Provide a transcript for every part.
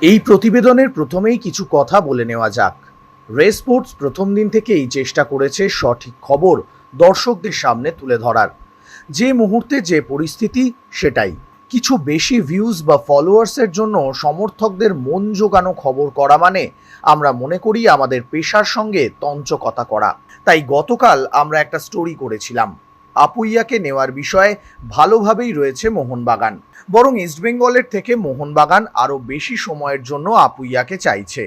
এই প্রতিবেদনের প্রথমেই কিছু কথা বলে নেওয়া যাক। রেস স্পোর্টস প্রথম দিন থেকেই চেষ্টা করেছে সঠিক খবর দর্শকদের সামনে তুলে ধরার। যে মুহূর্তে যে পরিস্থিতি, সেটাই। কিছু বেশি ভিউজ বা ফলোয়ার্সের জন্য সমর্থকদের মন জোগানো খবর করা মানে আমরা মনে করি আমাদের পেশার সঙ্গে তঞ্চকতা করা। তাই গতকাল আমরা একটা স্টোরি করেছিলাম। আপুইয়াকে নেওয়ার বিষয়ে ভালোভাবেই রয়েছে মোহনবাগান। বরং ইস্টবেঙ্গলের থেকে মোহনবাগান আরও বেশি সময়ের জন্য আপুইয়াকে চাইছে।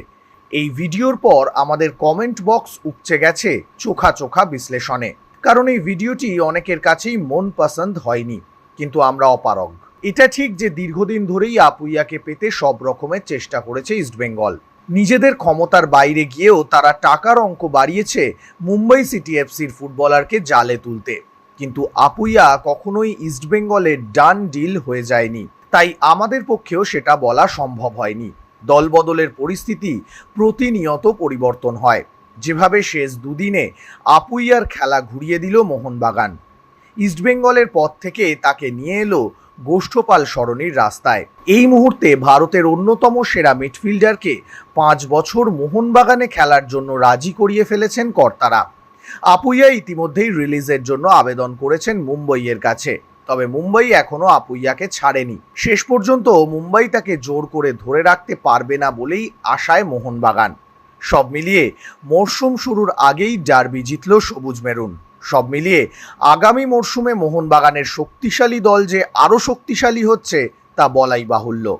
এই ভিডিওর পর আমাদের কমেন্ট বক্স উপচে গেছে চোখা চোখা বিশ্লেষণে। কারণ এই ভিডিওটি অনেকের কাছেই মন পছন্দ হয়নি, কিন্তু আমরা অপারগ। এটা ঠিক যে দীর্ঘদিন ধরেই আপুইয়াকে পেতে সব রকমের চেষ্টা করেছে ইস্টবেঙ্গল নিজেদের ক্ষমতার বাইরে গিয়েও তারা টাকার অঙ্ক বাড়িয়েছে মুম্বাই সিটি এফসির ফুটবলারকে জালে তুলতে। কিন্তু আপুইয়া কখনোই ইস্টবেঙ্গলের ডান ডিল হয়ে যায়নি। তাই আমাদের পক্ষেও সেটা বলা সম্ভব হয়নি। দলবদলের পরিস্থিতি প্রতিনিয়ত পরিবর্তন হয়। যেভাবে শেষ দুদিনে আপুইয়ার খেলা ঘুরিয়ে দিল মোহনবাগান। ইস্টবেঙ্গলের পথ থেকে তাকে নিয়ে এলো গোষ্ঠপাল সরণির রাস্তায়। এই মুহূর্তে ভারতের অন্যতম সেরা মিডফিল্ডারকে পাঁচ বছর মোহনবাগানে খেলার জন্য রাজি করিয়ে ফেলেছেন কর্তারা। আপুইয়া ইতিমধ্যেই রিলিজের জন্য আবেদন করেছেন মুম্বইয়ের কাছে। তবে মুম্বাই এখনও আপুইয়াকে ছাড়েনি। শেষ পর্যন্ত মুম্বাই তাকে জোর করে ধরে রাখতে পারবে না বলেই আশায় মোহনবাগান। সব মিলিয়ে মরশুম শুরুর আগেই ডার্বি জিতল সবুজ মেরুন। সব মিলিয়ে আগামী মরশুমে মোহনবাগানের শক্তিশালী দল যে আরও শক্তিশালী হচ্ছে তা বলাই বাহুল্য।